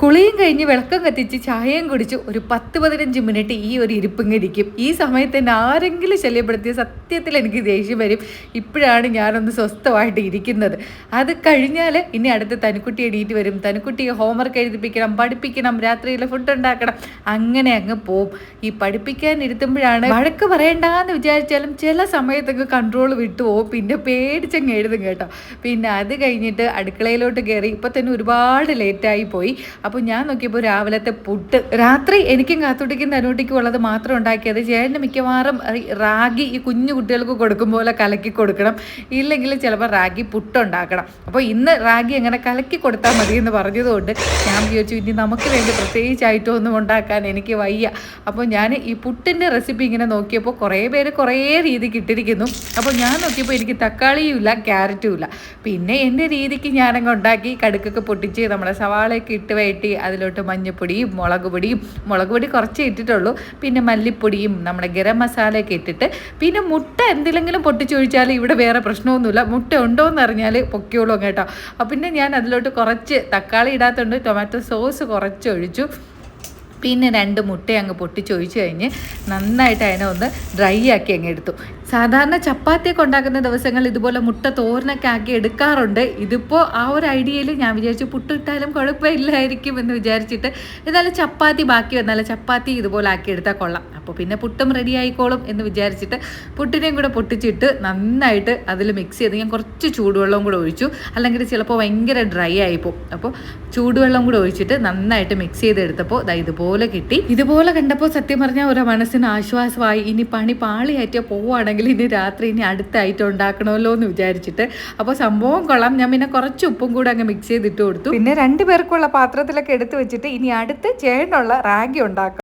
കുളിയും കഴിഞ്ഞ് വിളക്കം കത്തിച്ച് ചായയും കുടിച്ച് ഒരു പത്ത് പതിനഞ്ച് മിനിറ്റ് ഈ ഒരു ഇരിപ്പിങ്ങിരിക്കും. ഈ സമയത്ത് തന്നെ ആരെങ്കിലും ശല്യപ്പെടുത്തിയ സത്യത്തിൽ എനിക്ക് ദേഷ്യം വരും. ഇപ്പോഴാണ് ഞാനൊന്ന് സ്വസ്ഥമായിട്ട് ഇരിക്കുന്നത്. അത് കഴിഞ്ഞാൽ ഇനി അടുത്ത് തനിക്കുട്ടി എണീറ്റ് വരും. തനിക്കുട്ടിയെ ഹോംവർക്ക് എഴുതിപ്പിക്കണം പഠിപ്പിക്കണം രാത്രിയിൽ ഫുഡ് ഉണ്ടാക്കണം. അങ്ങനെ അങ്ങ് പോവും. ഈ പഠിപ്പിക്കാൻ ഇരുത്തുമ്പോഴാണ് വഴക്ക് പറയണ്ടെന്ന് വിചാരിച്ചാലും ചില സമയത്തൊക്കെ കൺട്രോൾ വിട്ടു പോകും. പിന്നെ പേടിച്ചങ്ങ് എഴുതും കേട്ടോ. പിന്നെ അത് കഴിഞ്ഞിട്ട് അടുക്കളയിലോട്ട് കയറി ഇപ്പം തന്നെ ഒരുപാട് ലേറ്റായി പോയി. അപ്പോൾ ഞാൻ നോക്കിയപ്പോൾ രാവിലത്തെ പുട്ട് രാത്രി എനിക്കും കാത്തുട്ടിക്കും തനൂട്ടിക്കും ഉള്ളത് മാത്രം ഉണ്ടാക്കിയത് ചേട്ടന് മിക്കവാറും റാഗി ഈ കുഞ്ഞു കുട്ടികൾക്ക് കൊടുക്കും പോലെ കലക്കി കൊടുക്കണം. ഇല്ലെങ്കിൽ ചിലപ്പോൾ റാഗി പുട്ടുണ്ടാക്കണം. അപ്പോൾ ഇന്ന് റാഗി അങ്ങനെ കലക്കി കൊടുത്താൽ മതി എന്ന് പറഞ്ഞതുകൊണ്ട് ഞാൻ വിചാരിച്ചു ഇനി നമുക്ക് വേണ്ടി പ്രത്യേകിച്ചായിട്ടോ ഒന്നും ഉണ്ടാക്കാൻ എനിക്ക് വയ്യ. അപ്പോൾ ഞാൻ ഈ പുട്ടിന്റെ റെസിപ്പി ഇങ്ങനെ നോക്കിയപ്പോൾ കുറേ പേര് കുറേ രീതി ഇട്ടിരിക്കുന്നു. അപ്പോൾ ഞാൻ നോക്കിയപ്പോൾ എനിക്ക് തക്കാളിയും ഇല്ല ക്യാരറ്റും ഇല്ല. പിന്നെ എന്റെ രീതിക്ക് ഞാനങ്ങ് ഉണ്ടാക്കി കടുക്കൊക്കെ പൊട്ടിച്ച് നമ്മുടെ സവാളയൊക്കെ ഇട്ട് വയറ്റി അതിലോട്ട് മഞ്ഞപ്പൊടിയും മുളക് പൊടിയും മുളക് പൊടി കുറച്ച് ഇട്ടിട്ടുള്ളൂ. പിന്നെ മല്ലിപ്പൊടിയും നമ്മുടെ ഗരം മസാലയൊക്കെ ഇട്ടിട്ട് പിന്നെ മുട്ട എന്തെങ്കിലും പൊട്ടിച്ചൊഴിച്ചാൽ ഇവിടെ വേറെ പ്രശ്നമൊന്നുമില്ല. മുട്ട ഉണ്ടോ എന്ന് അറിഞ്ഞാൽ പൊക്കിയോളൂ കേട്ടോ. അപ്പം പിന്നെ ഞാൻ അതിലോട്ട് കുറച്ച് തക്കാളി ഇടാത്തതുകൊണ്ട് ടൊമാറ്റോ സോസ് കുറച്ച് ഒഴിച്ചു പിന്നെ രണ്ട് മുട്ട അങ്ങ് പൊട്ടിച്ചൊഴിച്ച് കഴിഞ്ഞ് നന്നായിട്ട് അതിനെ ഒന്ന് ഡ്രൈ ആക്കി അങ്ങ് എടുത്തു. സാധാരണ ചപ്പാത്തിയൊക്കെ ഉണ്ടാക്കുന്ന ദിവസങ്ങൾ ഇതുപോലെ മുട്ട തോരനൊക്കെ ആക്കി എടുക്കാറുണ്ട്. ഇതിപ്പോൾ ആ ഒരു ഐഡിയയിൽ ഞാൻ വിചാരിച്ചു പുട്ടിട്ടാലും കുഴപ്പമില്ലായിരിക്കും എന്ന് വിചാരിച്ചിട്ട് എന്നാലും ചപ്പാത്തി ബാക്കി വന്നാലും ചപ്പാത്തി ഇതുപോലെ ആക്കി എടുത്താൽ കൊള്ളാം. അപ്പോൾ പിന്നെ പുട്ടും റെഡി ആയിക്കോളും എന്ന് വിചാരിച്ചിട്ട് പുട്ടിനെയും കൂടെ പൊട്ടിച്ചിട്ട് നന്നായിട്ട് അതിൽ മിക്സ് ചെയ്ത് ഞാൻ കുറച്ച് ചൂടുവെള്ളവും കൂടെ ഒഴിച്ചു. അല്ലെങ്കിൽ ചിലപ്പോൾ ഭയങ്കര ഡ്രൈ ആയിപ്പോൾ അപ്പോൾ ചൂടുവെള്ളം കൂടെ ഒഴിച്ചിട്ട് നന്നായിട്ട് മിക്സ് ചെയ്തെടുത്തപ്പോൾ ദാ ഇതുപോലെ കിട്ടി. ഇതുപോലെ കണ്ടപ്പോൾ സത്യം പറഞ്ഞാൽ ഒരു മനസ്സിന് ആശ്വാസമായി. ഇനി പണി പാളിയായിട്ട് പോവുകയാണെങ്കിൽ ഇനി രാത്രി ഇനി അടുത്തായിട്ട് ഉണ്ടാക്കണമല്ലോ എന്ന് വിചാരിച്ചിട്ട്. അപ്പോൾ സംഭവം കൊള്ളാം. ഞാൻ പിന്നെ കുറച്ച് ഉപ്പും കൂടെ അങ്ങ് മിക്സ് ചെയ്തിട്ട് കൊടുത്തു. പിന്നെ രണ്ട് പേർക്കുള്ള പാത്രത്തിലൊക്കെ എടുത്തു വെച്ചിട്ട് ഇനി അടുത്ത് ചേട്ടനുള്ള റാഗി ഉണ്ടാക്കാം.